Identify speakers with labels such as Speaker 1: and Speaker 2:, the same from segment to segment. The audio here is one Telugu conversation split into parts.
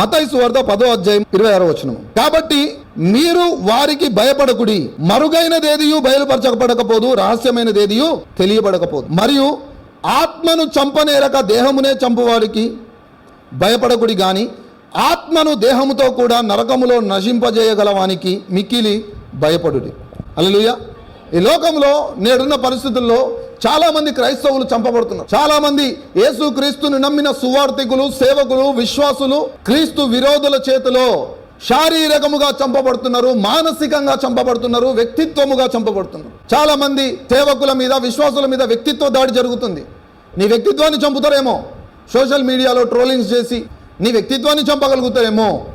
Speaker 1: మతైసు వార్త పదో అధ్యాయం ఇరవై ఆరో వచనం కాబట్టి మీరు వారికి భయపడకుడి. మరుగైనదేదియు బయలుపరచబడకపోదు రహస్యమైనదేదియు తెలియబడకపోదు. మరియు ఆత్మను చంపనేరక దేహమునే చంపువాడికి భయపడకుడి గాని ఆత్మను దేహముతో కూడా నరకములో నశింపజేయగలవానికి మిక్కిలి భయపడుడి. అలలుయ ఈ లోకంలో నేడున్న పరిస్థితుల్లో చాలా మంది క్రైస్తవులు చంపబడుతున్నారు. చాలా మంది యేసు క్రీస్తుని నమ్మిన సువార్థికులు సేవకులు విశ్వాసులు క్రీస్తు విరోధుల చేతిలో శారీరకముగా చంపబడుతున్నారు మానసికంగా చంపబడుతున్నారు వ్యక్తిత్వముగా చంపబడుతున్నారు. చాలా మంది సేవకుల మీద విశ్వాసుల మీద వ్యక్తిత్వ దాడి జరుగుతుంది. నీ వ్యక్తిత్వాన్ని చంపుతారేమో? సోషల్ మీడియాలో ట్రోలింగ్స్ చేసి నీ వ్యక్తిత్వాన్ని చంపగలుగుతారేమో?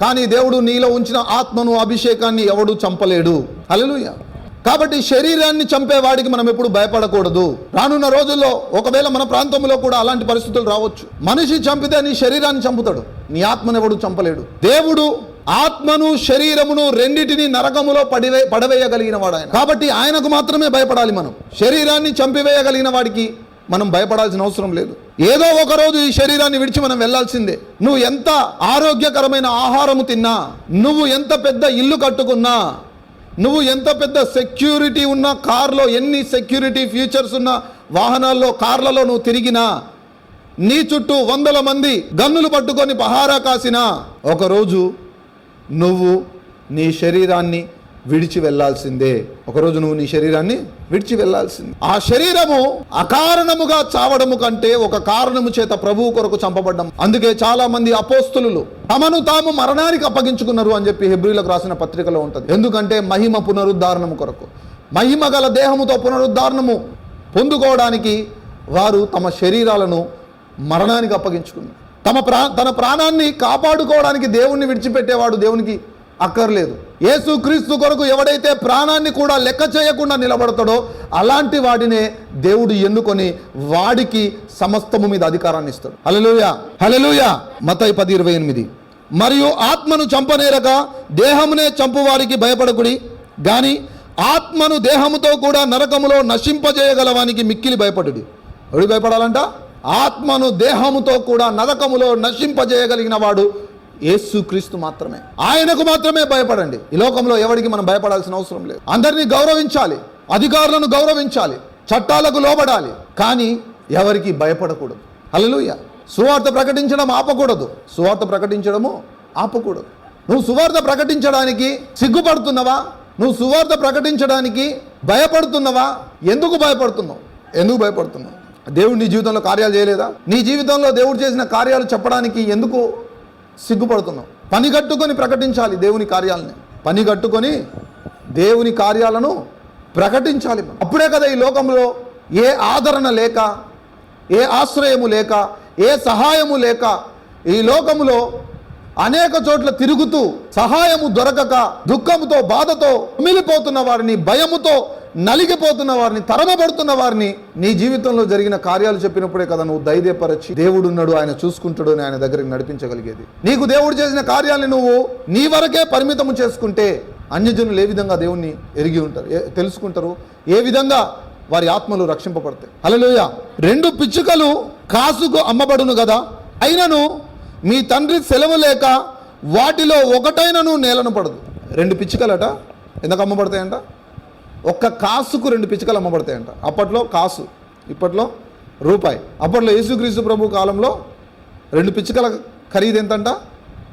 Speaker 1: కానీ దేవుడు నీలో ఉంచిన ఆత్మను అభిషేకాన్ని ఎవడు చంపలేడు. హల్లెలూయా. కాబట్టి శరీరాన్ని చంపేవాడికి మనం ఎప్పుడు భయపడకూడదు. రానున్న రోజుల్లో ఒకవేళ మన ప్రాంతంలో కూడా అలాంటి పరిస్థితులు రావచ్చు. మనిషి చంపితే నీ శరీరాన్ని చంపుతాడు. నీ ఆత్మను ఎవడు చంపలేడు. దేవుడు ఆత్మను శరీరమును రెండిటిని నరకములో పడివే పడవేయగలిగిన వాడు ఆయన. కాబట్టి ఆయనకు మాత్రమే భయపడాలి మనం. శరీరాన్ని చంపివేయగలిగిన వాడికి మనం భయపడాల్సిన అవసరం లేదు. ఏదో ఒక రోజు ఈ శరీరాన్ని విడిచి మనం వెళ్ళాల్సిందే నువ్వు ఎంత ఆరోగ్యకరమైన ఆహారము తిన్నా నువ్వు ఎంత పెద్ద ఇల్లు కట్టుకున్నా నువ్వు ఎంత పెద్ద సెక్యూరిటీ ఉన్న కార్లో ఎన్ని సెక్యూరిటీ ఫీచర్స్ ఉన్న వాహనాల్లో కార్లలో నువ్వు తిరిగినా నీ చుట్టూ వందల మంది గన్నులు పట్టుకొని పహారా కాసినా ఒకరోజు నువ్వు నీ శరీరాన్ని విడిచి వెళ్ళాల్సిందే ఒకరోజు నువ్వు నీ శరీరాన్ని విడిచి వెళ్ళాల్సిందే ఆ శరీరము అకారణముగా చావడము కంటే ఒక కారణము చేత ప్రభువు కొరకు చంపబడ్డం. అందుకే చాలా మంది అపోస్తులు తమను తాము మరణానికి అప్పగించుకున్నారు అని చెప్పి హెబ్రిలకు రాసిన పత్రికలో ఉంటుంది. ఎందుకంటే మహిమ పునరుద్ధారణము కొరకు. మహిమ గల దేహముతో పునరుద్ధారణము పొందుకోవడానికి వారు తమ శరీరాలను మరణానికి అప్పగించుకున్నారు. తమ ప్రా తన ప్రాణాన్ని కాపాడుకోవడానికి దేవుణ్ణి విడిచిపెట్టేవాడు దేవునికి అక్కర్లేదు. యేసు క్రీస్తు కొరకు ఎవడైతే ప్రాణాన్ని కూడా లెక్క చేయకుండా నిలబడతాడో అలాంటి వాడినే దేవుడు ఎన్నుకొని వాడికి సమస్తము మీద అధికారాన్ని ఇస్తాడు. హలలుయా హలలుయా మతై పది ఇరవై ఎనిమిది. మరియు ఆత్మను చంపనేరక దేహమునే చంపువారికి భయపడకుడి గాని ఆత్మను దేహముతో కూడా నరకములో నశింపజేయగలవానికి మిక్కిలి భయపడుడి. ఎవడు భయపడాలంట? ఆత్మను దేహముతో కూడా నరకములో నశింపజేయగలిగిన వాడు యేసుక్రీస్తు మాత్రమే. ఆయనకు మాత్రమే భయపడండి. ఈ లోకంలో ఎవరికి మనం భయపడాల్సిన అవసరం లేదు. అందరినీ గౌరవించాలి. అధికారులను గౌరవించాలి. చట్టాలకు లోబడాలి. కానీ ఎవరికి భయపడకూడదు. హల్లెలూయా. సువార్త ప్రకటించడం ఆపకూడదు. సువార్త ప్రకటించడము ఆపకూడదు. నువ్వు సువార్త ప్రకటించడానికి సిగ్గుపడుతున్నావా? నువ్వు సువార్త ప్రకటించడానికి భయపడుతున్నావా? ఎందుకు భయపడుతున్నావు? ఎందుకు భయపడుతున్నావు? దేవుడు నీ జీవితంలో కార్యాలు చేయలేదా? నీ జీవితంలో దేవుడు చేసిన కార్యాలు చెప్పడానికి ఎందుకు సిగ్గుపడుతున్నాం. పని కట్టుకొని ప్రకటించాలి దేవుని కార్యాలని. పని కట్టుకొని దేవుని కార్యాలను ప్రకటించాలి అప్పుడే కదా ఈ లోకంలో ఏ ఆదరణ లేక ఏ ఆశ్రయము లేక ఏ సహాయము లేక ఈ లోకములో అనేక చోట్ల తిరుగుతూ సహాయము దొరకక దుఃఖముతో బాధతో మిలిపోతున్న వారిని భయముతో నలిగిపోతున్న వారిని తరమబడుతున్న వారిని నీ జీవితంలో జరిగిన కార్యాలు చెప్పినప్పుడే కదా నువ్వు ధైర్యపరచి దేవుడున్నాడు ఆయన చూసుకుంటాడు అని ఆయన దగ్గరికి నడిపించగలిగేది. నీకు దేవుడు చేసిన కార్యాలను నువ్వు నీ వరకే పరిమితము చేసుకుంటే అన్యజనులు ఏ విధంగా దేవుణ్ణి ఎరిగి ఉంటారు? తెలుసుకుంటారు? ఏ విధంగా వారి ఆత్మలు రక్షింపబడతాయి? హల్లెలూయా. రెండు పిచ్చుకలు కాసుకు అమ్మబడును కదా అయినను మీ తండ్రి సెలవు లేక వాటిలో ఒకటైనను నేలను పడదు. రెండు పిచ్చుకలట? ఎందుకు అమ్మబడతాయంట? ఒక్క కాసుకు రెండు పిచ్చుకలు అమ్మబడతాయంట. అప్పట్లో కాసు ఇప్పట్లో రూపాయి. అప్పట్లో యేసుక్రీస్తు ప్రభు కాలంలో రెండు పిచ్చుకల ఖరీదు ఎంతంట?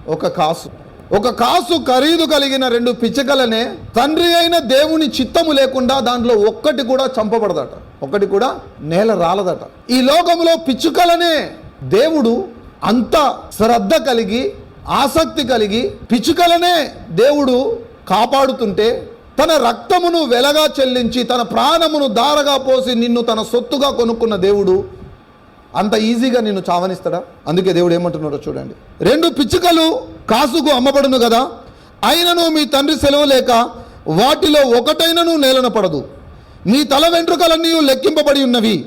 Speaker 1: ఒక కాసు. ఒక కాసు ఖరీదు కలిగిన రెండు పిచ్చుకలనే తండ్రి అయిన దేవుని చిత్తము లేకుండా దాంట్లో ఒక్కటి కూడా చంపబడదట. ఒక్కటి కూడా నేల రాలదట. ఈ లోకంలో పిచ్చుకలనే దేవుడు అంత శ్రద్ధ కలిగి ఆసక్తి కలిగి పిచ్చుకలనే దేవుడు కాపాడుతుంటే తన రక్తమును వెలగా చెల్లించి తన ప్రాణమును దారగా పోసి నిన్ను తన సొత్తుగా కొనుక్కున్న దేవుడు అంత ఈజీగా నిన్ను చావనిస్తాడా? అందుకే దేవుడు ఏమంటున్నాడో చూడండి. రెండు పిచ్చుకలు కాసుకు అమ్మబడును కదా అయినను మీ తండ్రి సెలవు లేక వాటిలో ఒకటైనను నేలన పడదు. మీ తల వెంట్రుకలన్నీ లెక్కింపబడి ఉన్నవి.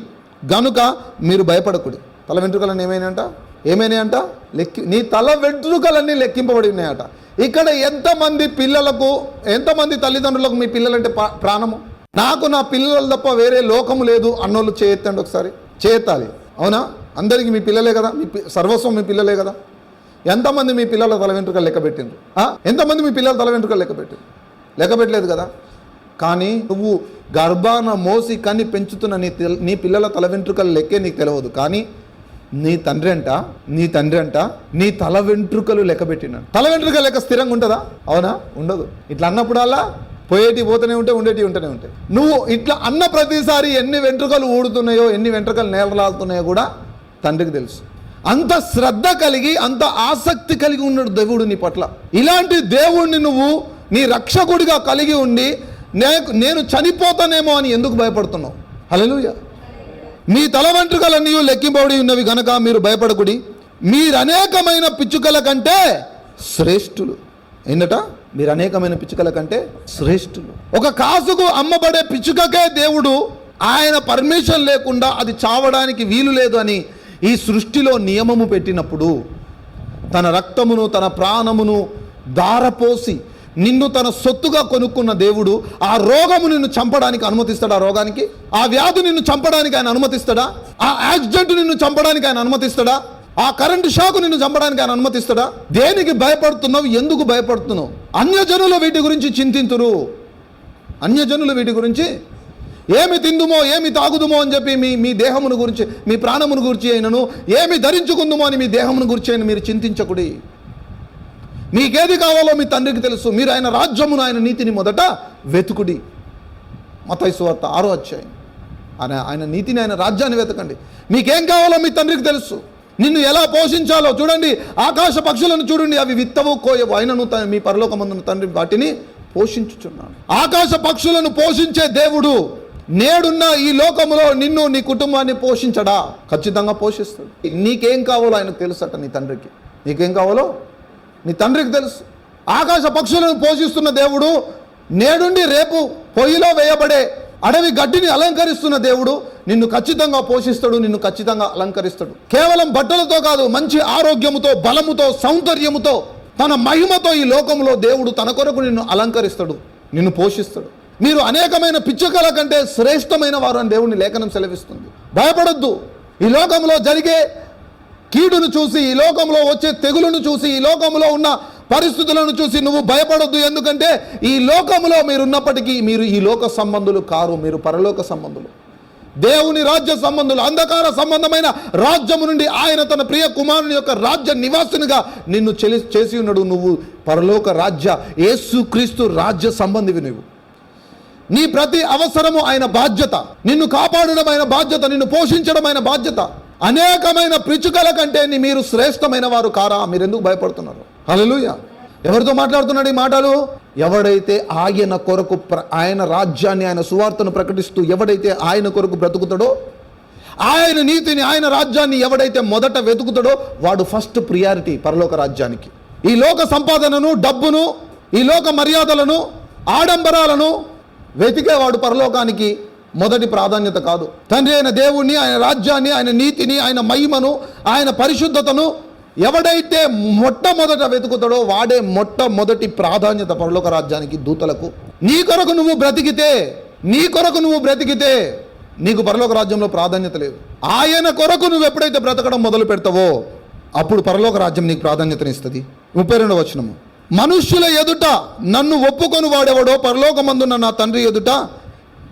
Speaker 1: గనుక మీరు భయపడకుడి. తల వెంట్రుకలన్నీ ఏమైనాయంట? ఏమైనాయంట? లెక్కి నీ తల వెంట్రుకలన్నీ లెక్కింపబడి ఉన్నాయట. ఇక్కడ ఎంతమంది పిల్లలకు ఎంతమంది తల్లిదండ్రులకు మీ పిల్లలంటే పా- ప్రాణము? నాకు నా పిల్లలు తప్ప వేరే లోకము లేదు అన్నోళ్ళు చేయెత్తండి ఒకసారి. చేయెత్తాలి అవునా? అందరికీ మీ పిల్లలే కదా? మీ పి- సర్వస్వం మీ పిల్లలే కదా? ఎంతమంది మీ పిల్లల తల వెంట్రుకలు లెక్క పెట్టిండ్రు? ఎంతమంది మీ పిల్లల తల వెంట్రుకలు లెక్క పెట్టిండ్రు? లెక్క పెట్టలేదు కదా? కానీ నువ్వు గర్భాన మోసి కానీ పెంచుతున్న నీ నీ పిల్లల తల వెంట్రుకలు లెక్కే నీకు తెలియదు కానీ నీ తండ్రి అంట నీ తండ్రి అంట నీ తల వెంట్రుకలు లెక్క తల వెంట్రుక లెక్క స్థిరంగా ఉంటుందా? అవునా? ఉండదు. ఇట్లా అన్నప్పుడల్లా పోయేటి పోతూనే ఉంటే ఉండేటి ఉంటూనే ఉంటాయి నువ్వు ఇట్లా అన్న ప్రతిసారి ఎన్ని వెంట్రుకలు ఊడుతున్నాయో ఎన్ని వెంట్రుకలు నేలరాలుతున్నాయో కూడా తండ్రికి తెలుసు. అంత శ్రద్ధ కలిగి అంత ఆసక్తి కలిగి ఉన్నాడు దేవుడు నీ పట్ల. ఇలాంటి దేవుణ్ణి నువ్వు నీ రక్షకుడిగా కలిగి ఉండి నేను చనిపోతానేమో అని ఎందుకు భయపడుతున్నావు? హల్లెలూయా. మీ తల వెంట్రుకలన్నీ లెక్కింపబడి ఉన్నవి గనక మీరు భయపడకుడి. మీరు అనేకమైన పిచ్చుకల కంటే శ్రేష్ఠులు. ఏంటట మీరు అనేకమైన పిచ్చుకల కంటే శ్రేష్ఠులు. ఒక కాసుకు అమ్మబడే పిచ్చుకకే దేవుడు ఆయన పర్మిషన్ లేకుండా అది చావడానికి వీలు లేదు అని ఈ సృష్టిలో నియమము పెట్టినప్పుడు తన రక్తమును తన ప్రాణమును దారపోసి నిన్ను తన సొత్తుగా కొనుక్కున్న దేవుడు ఆ రోగము నిన్ను చంపడానికి అనుమతిస్తాడా ఆ రోగానికి? ఆ వ్యాధి నిన్ను చంపడానికి ఆయన అనుమతిస్తాడా? ఆ యాక్సిడెంట్ నిన్ను చంపడానికి ఆయన అనుమతిస్తాడా? ఆ కరెంటు షాకు నిన్ను చంపడానికి ఆయన అనుమతిస్తాడా? దేనికి భయపడుతున్నావు? ఎందుకు భయపడుతున్నావు? అన్యజనులు వీటి గురించి చింతింతురు. అన్యజనులు వీటి గురించి ఏమి తిందుమో ఏమి తాగుదుమో అని చెప్పి మీ మీ దేహమును గురించి మీ ప్రాణమును గురించి అయినను ఏమి ధరించుకుందుమో అని మీ దేహమును గురించి అయిన మీరు చింతించకుడి. మీకేది కావాలో మీ తండ్రికి తెలుసు. మీరు ఆయన రాజ్యమును ఆయన నీతిని మొదట వెతుకుడి. మతైసువార్త ఆరో అధ్యాయం. ఆయన ఆయన నీతిని ఆయన రాజ్యాన్ని వెతకండి. మీకేం కావాలో మీ తండ్రికి తెలుసు. నిన్ను ఎలా పోషించాలో చూడండి. ఆకాశ పక్షులను చూడండి. అవి విత్తవు కోయవు. ఆయనను మీ పరలోకమందున తండ్రి వాటిని పోషించుచున్నాడు. ఆకాశ పక్షులను పోషించే దేవుడు నేడున్న ఈ లోకములో నిన్ను నీ కుటుంబాన్ని పోషించడా? ఖచ్చితంగా పోషిస్తాడు. నీకేం కావాలో ఆయనకు తెలుసట నీ తండ్రికి. నీకేం కావాలో నీ తండ్రికి తెలుసు. ఆకాశ పక్షులను పోషిస్తున్న దేవుడు నేడుండి రేపు పొయ్యిలో వేయబడే అడవి గడ్డిని అలంకరిస్తున్న దేవుడు నిన్ను ఖచ్చితంగా పోషిస్తాడు నిన్ను ఖచ్చితంగా అలంకరిస్తాడు. కేవలం బట్టలతో కాదు మంచి ఆరోగ్యముతో బలముతో సౌందర్యముతో తన మహిమతో ఈ లోకంలో దేవుడు తన కొరకు నిన్ను అలంకరిస్తాడు నిన్ను పోషిస్తాడు. మీరు అనేకమైన పిచ్చుకల కంటే శ్రేష్టమైన వారు అని దేవుని లేఖనం సెలవిస్తుంది. భయపడొద్దు. ఈ లోకంలో జరిగే కీడును చూసి ఈ లోకంలో వచ్చే తెగులను చూసి ఈ లోకంలో ఉన్న పరిస్థితులను చూసి నువ్వు భయపడొద్దు. ఎందుకంటే ఈ లోకంలో మీరున్నప్పటికీ మీరు ఈ లోక సంబంధులు కారు. మీరు పరలోక సంబంధులు. దేవుని రాజ్య సంబంధులు అంధకార సంబంధమైన రాజ్యము నుండి ఆయన తన ప్రియ కుమారుని యొక్క రాజ్య నివాసునిగా నిన్ను చెలి చేసి ఉన్నాడు. నువ్వు పరలోక రాజ్య యేసుక్రీస్తు రాజ్య సంబంధివి నువ్వు నీ ప్రతి అవసరము ఆయన బాధ్యత. నిన్ను కాపాడడం ఆయన బాధ్యత. నిన్ను పోషించడం ఆయన బాధ్యత. అనేకమైన పిచ్చుకల కంటే నీ మీరు శ్రేష్టమైన వారు కారా? మీరు ఎందుకు భయపడుతున్నారు? హలలుయ ఎవరితో మాట్లాడుతున్నాడు ఈ మాటలు? ఎవడైతే ఆయన కొరకు ప్ర- ఆయన రాజ్యాన్ని ఆయన సువార్తను ప్రకటిస్తూ ఎవడైతే ఆయన కొరకు బ్రతుకుతాడో ఆయన నీతిని ఆయన రాజ్యాన్ని ఎవడైతే మొదట వెతుకుతాడో వాడు ఫస్ట్ ప్రియారిటీ పరలోక రాజ్యానికి. ఈ లోక సంపాదనను డబ్బును ఈ లోక మర్యాదలను ఆడంబరాలను వెతికేవాడు పరలోకానికి. మొదటి ప్రాధాన్యత కాదు. తండ్రి అయిన దేవుణ్ణి ఆయన రాజ్యాన్ని ఆయన నీతిని ఆయన మహిమను ఆయన పరిశుద్ధతను ఎవడైతే మొట్టమొదట వెతుకుతాడో వాడే మొట్టమొదటి ప్రాధాన్యత పరలోక రాజ్యానికి దూతలకు. నీ కొరకు నువ్వు బ్రతికితే నీ కొరకు నువ్వు బ్రతికితే నీకు పరలోక రాజ్యంలో ప్రాధాన్యత లేదు. ఆయన కొరకు నువ్వు ఎప్పుడైతే బ్రతకడం మొదలు పెడతావో అప్పుడు పరలోక రాజ్యం నీకు ప్రాధాన్యతనిస్తుంది. ముప్పై రెండవ వచనము. మనుష్యుల ఎదుట నన్ను ఒప్పుకొని వాడెవడో పరలోకమందున్న నా తండ్రి ఎదుట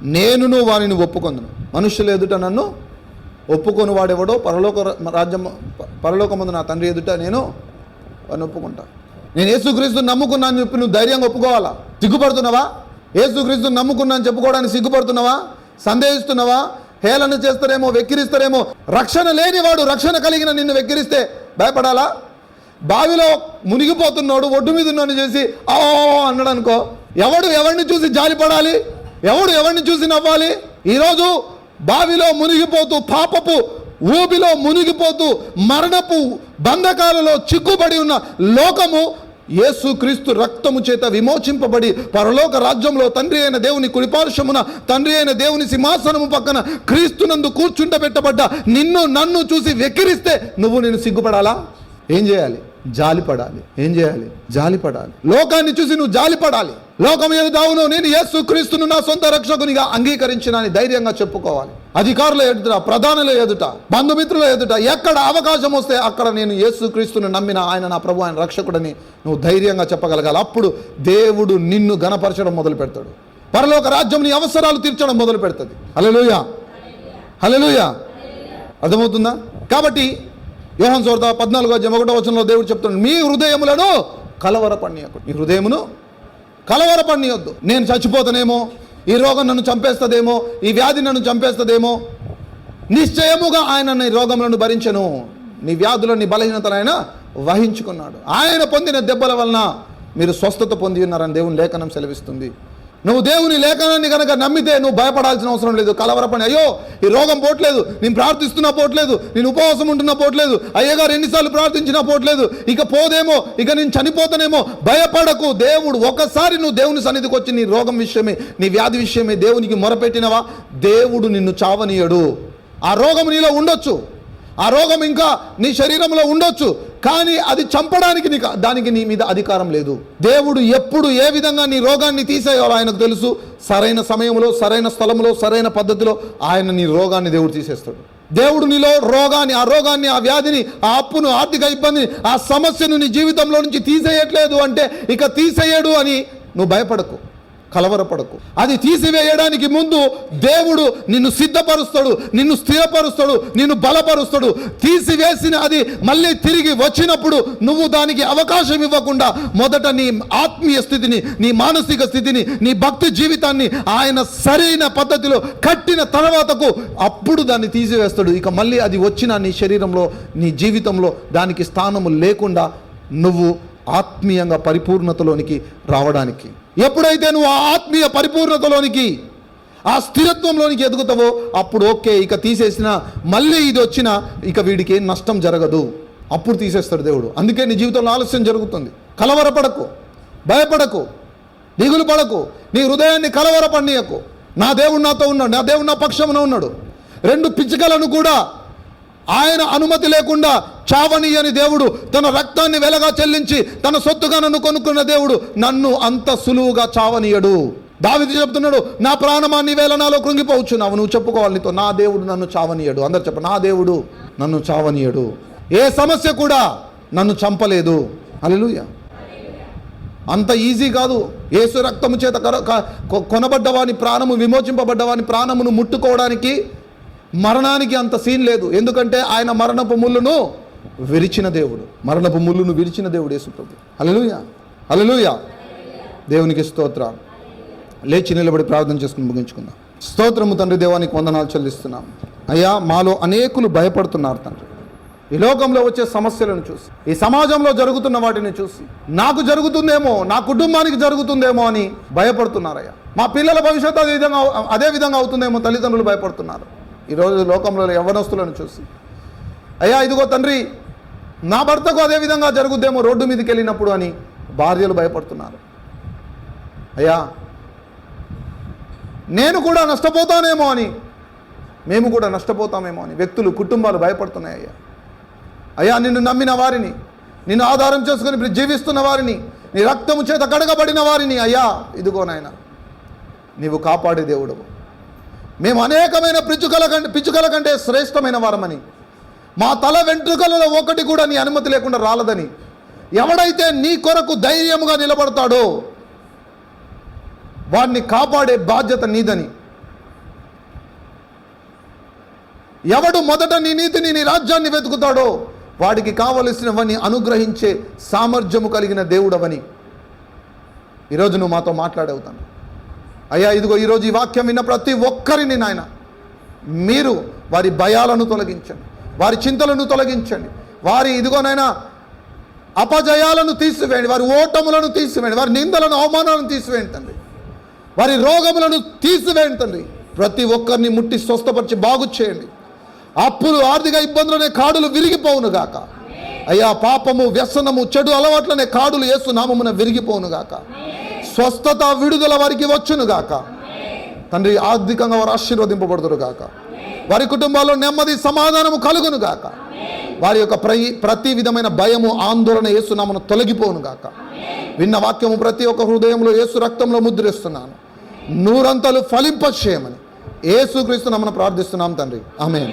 Speaker 1: నేనును వానిని ఒప్పుకొందును. మనుష్యుల ఎదుట నన్ను ఒప్పుకొని వాడెవడో పరలోక రాజ్యం పరలోకమందు నా తండ్రి ఎదుట నేను వాడిని ఒప్పుకుంటా. నేను ఏసుక్రీస్తు నమ్ముకున్నాను చెప్పి నువ్వు ధైర్యంగా ఒప్పుకోవాలా? సిగ్గుపడుతున్నావా? ఏసుక్రీస్తు నమ్ముకున్నాను చెప్పుకోవడానికి సిగ్గుపడుతున్నావా? సందేహిస్తున్నావా? హేళన చేస్తారేమో వెక్కిరిస్తారేమో? రక్షణ లేనివాడు రక్షణ కలిగిన నిన్ను వెక్కిరిస్తే భయపడాలా? బావిలో మునిగిపోతున్నాడు ఒడ్డు మీద ఉన్నాను చేసి ఓ అన్నాడు అనుకో ఎవడు ఎవరిని చూసి జాలిపడాలి? ఎవడు ఎవరిని చూసి నవ్వాలి? ఈరోజు బావిలో మునిగిపోతూ పాపపు ఊబిలో మునిగిపోతూ మరణపు బంధకాలలో చిక్కుబడి ఉన్న లోకము యేసుక్రీస్తు రక్తము చేత విమోచింపబడి పరలోక రాజ్యంలో తండ్రి అయిన దేవుని కుడిపార్శ్వమున తండ్రి అయిన దేవుని సింహాసనము పక్కన క్రీస్తునందు కూర్చుంటబెట్టబడ్డ నిన్ను నన్ను చూసి వెక్కిరిస్తే నువ్వు నేను సిగ్గుపడాలా? ఏం చేయాలి? జాలిపడాలి. ఏం చేయాలి? జాలిపడాలి. లోకాన్ని చూసి నువ్వు జాలిపడాలి. లోకం ఎదుట అవును నేను యేసు క్రీస్తును నా సొంత రక్షకునిగా అంగీకరించినని ధైర్యంగా చెప్పుకోవాలి. అధికారుల ఎదుట ప్రధానుల ఎదుట బంధుమిత్రుల ఎదుట ఎక్కడ అవకాశం వస్తే అక్కడ నేను యేసు క్రీస్తును నమ్మిన ఆయన నా ప్రభు ఆయన రక్షకుడని నువ్వు ధైర్యంగా చెప్పగలగాలి. అప్పుడు దేవుడు నిన్ను గణపరచడం మొదలు పెడతాడు పరలోక రాజ్యం నీ అవసరాలు తీర్చడం మొదలు పెడుతుంది హల్లెలూయా. హల్లెలూయా. అర్థమవుతుందా? కాబట్టి యోహన్ సోర్త పద్నాలుగో అధ్యాయం ఒకటో వచనంలో దేవుడు చెప్తున్నాడు మీ హృదయములను కలవరపడియకు మీ హృదయమును కలవరపడియొద్దు నేను చచ్చిపోతానేమో ఈ రోగం నన్ను చంపేస్తుందేమో ఈ వ్యాధి నన్ను చంపేస్తుందేమో నిశ్చయముగా ఆయన నీ రోగములను భరించను. నీ వ్యాధులను నీ బలహీనతను ఆయన వహించుకున్నాడు. ఆయన పొందిన దెబ్బల వలన మీరు స్వస్థత పొంది ఉన్నారని దేవుని లేఖనం సెలవిస్తుంది. నువ్వు దేవుని లేఖనాన్ని కనుక నమ్మితే నువ్వు భయపడాల్సిన అవసరం లేదు. కలవరపని అయ్యో ఈ రోగం పోట్లేదు నేను ప్రార్థిస్తున్నా పోట్లేదు నేను ఉపవాసం ఉంటున్నా పోట్లేదు అయ్యగారు ఎన్నిసార్లు ప్రార్థించినా పోట్లేదు ఇక పోదేమో ఇక నేను చనిపోతానేమో భయపడకు దేవుడు ఒకసారి నువ్వు దేవుని సన్నిధికి వచ్చి నీ రోగం విషయమే నీ వ్యాధి విషయమే దేవునికి మొరపెట్టినవా? దేవుడు నిన్ను చావనీయడు. ఆ రోగం నీలో ఉండొచ్చు. ఆ రోగం ఇంకా నీ శరీరంలో ఉండొచ్చు. కానీ అది చంపడానికి నీకు దానికి నీ మీద అధికారం లేదు. దేవుడు ఎప్పుడు ఏ విధంగా నీ రోగాన్ని తీసేయాలో ఆయనకు తెలుసు. సరైన సమయంలో సరైన స్థలంలో సరైన పద్ధతిలో ఆయన నీ రోగాన్ని దేవుడు తీసేస్తాడు. దేవుడు నీలో రోగాన్ని ఆ రోగాన్ని ఆ వ్యాధిని ఆ అప్పును ఆర్థిక ఇబ్బందిని ఆ సమస్యను నీ జీవితంలో నుంచి తీసేయట్లేదు అంటే ఇక తీసేయడు అని నువ్వు భయపడకు. కలవరపడకు. అది తీసివేయడానికి ముందు దేవుడు నిన్ను సిద్ధపరుస్తాడు నిన్ను స్థిరపరుస్తాడు నిన్ను బలపరుస్తాడు. తీసివేసిన అది మళ్ళీ తిరిగి వచ్చినప్పుడు నువ్వు దానికి అవకాశం ఇవ్వకుండా మొదట నీ ఆత్మీయ స్థితిని నీ మానసిక స్థితిని నీ భక్తి జీవితాన్ని ఆయన సరైన పద్ధతిలో కట్టిన తర్వాతకు అప్పుడు దాన్ని తీసివేస్తాడు. ఇక మళ్ళీ అది వచ్చిన నీ శరీరంలో నీ జీవితంలో దానికి స్థానము లేకుండా నువ్వు ఆత్మీయంగా పరిపూర్ణతలోనికి రావడానికి ఎప్పుడైతే నువ్వు ఆ ఆత్మీయ పరిపూర్ణతలోనికి ఆ స్థిరత్వంలోనికి ఎదుగుతావో అప్పుడు ఓకే ఇక తీసేసిన మళ్ళీ ఇది వచ్చినా ఇక వీడికి ఏం నష్టం జరగదు. అప్పుడు తీసేస్తాడు దేవుడు. అందుకే నీ జీవితంలో ఆలస్యం జరుగుతుంది. కలవరపడకు భయపడకు దిగులు పడకు నీ హృదయాన్ని కలవరపడియకు నా దేవుడు నాతో ఉన్నాడు నా దేవుడు నా పక్షమున ఉన్నాడు. రెండు పిచ్చుకలను కూడా ఆయన అనుమతి లేకుండా చావనీయని దేవుడు తన రక్తాన్ని వెలగా చెల్లించి తన సొత్తుగా నన్ను కొనుక్కున్న దేవుడు నన్ను అంత సులువుగా చావనీయడు. దావిది చెప్తున్నాడు నా ప్రాణమా నీ వేళ నాలో కృంగిపోవచ్చున్నావు. నువ్వు చెప్పుకోవాలి నా దేవుడు నన్ను చావనీయడు. అందరు చెప్ప నా దేవుడు నన్ను చావనీయడు. ఏ సమస్య కూడా నన్ను చంపలేదు. అలెలుయ అంత ఈజీ కాదు. ఏసు రక్తము చేత కర- కొనబడ్డవాని ప్రాణము విమోచింపబడ్డవాని ప్రాణమును ముట్టుకోవడానికి మరణానికి అంత సీన్ లేదు. ఎందుకంటే ఆయన మరణపు ముళ్ళును విరిచిన దేవుడు మరణపు ముళ్ళును విరిచిన దేవుడు యేసుప్రభు. అలలుయ అలలుయ దేవునికి స్తోత్రం. లేచి నిలబడి ప్రార్థన చేసుకుని ముగించుకుందాం. స్తోత్రము తండ్రి దేవానికి వందనాలు చెల్లిస్తున్నాం. అయ్యా మాలో అనేకులు భయపడుతున్నారు తండ్రి. ఈ లోకంలో వచ్చే సమస్యలను చూసి ఈ సమాజంలో జరుగుతున్న వాటిని చూసి నాకు జరుగుతుందేమో నా కుటుంబానికి జరుగుతుందేమో అని భయపడుతున్నారయ్యా. మా పిల్లల భవిష్యత్తు అదే విధంగా అదే విధంగా అవుతుందేమో తల్లిదండ్రులు భయపడుతున్నారు. ఈరోజు లోకంలో యవ్వనస్తులను చూసి అయ్యా ఇదిగో తండ్రి నా భర్తకు అదే విధంగా జరుగుద్దేమో రోడ్డు మీదకి వెళ్ళినప్పుడు అని భార్యలు భయపడుతున్నారు. అయ్యా నేను కూడా నష్టపోతానేమో అని మేము కూడా నష్టపోతామేమో అని వ్యక్తులు కుటుంబాలు భయపడుతున్నాయి అయ్యా. అయ్యా నిన్ను నమ్మిన వారిని నిన్ను ఆధారం చేసుకుని ఇప్పుడు జీవిస్తున్న వారిని నీ రక్తము చేత కడగబడిన వారిని అయ్యా ఇదిగో నాయన నీవు కాపాడే దేవుడు మేము అనేకమైన పిచ్చుకల కంటే పిచ్చుకల కంటే శ్రేష్టమైన వారమని మా తల వెంట్రుకలలో ఒకటి కూడా నీ అనుమతి లేకుండా రాలదని. ఎవడైతే నీ కొరకు ధైర్యముగా నిలబడతాడో వాడిని కాపాడే బాధ్యత నీదని. ఎవడు మొదట నీ నీతిని నీ రాజ్యాన్ని వెతుకుతాడో వాడికి కావలసినవని అనుగ్రహించే సామర్థ్యము కలిగిన దేవుడవని. ఈరోజు నువ్వు మాతో మాట్లాడవుతాను అయ్యా ఇదిగో ఈరోజు ఈ వాక్యం విన్న ప్రతి ఒక్కరిని నాయన మీరు వారి భయాలను తొలగించండి. వారి చింతలను తొలగించండి. వారి ఇదిగోనైనా అపజయాలను తీసివేయండి. వారి ఓటములను తీసివేయండి. వారి నిందలను అవమానాలను తీసివేయండి తండ్రి. వారి రోగములను తీసివేయండి తండ్రి. ప్రతి ఒక్కరిని ముట్టి స్వస్థపరిచి బాగు చేయండి. అప్పులు ఆర్థిక ఇబ్బందులనే కాడులు విరిగిపోవును గాక. అయ్యా పాపము వ్యసనము చెడు అలవాట్లనే కాడులు యేసు నామమున విరిగిపోవును గాక. స్వస్థత విడుదల వారికి వచ్చును గాక. తండ్రి ఆర్థికంగా వారు ఆశీర్వదింపబడుతురు గాక. వారి కుటుంబాల్లో నెమ్మది సమాధానము కలుగును గాక. వారి యొక్క ప్రతి ప్రతి విధమైన భయము ఆందోళన ఏసునామను తొలగిపోను గాక. విన్న వాక్యము ప్రతి ఒక్క హృదయంలో ఏసు రక్తంలో ముద్రిస్తున్నాను. నూరంతలు ఫలింప ఏసుక్రీస్తు నమ్మను ప్రార్థిస్తున్నాం తండ్రి. ఆమె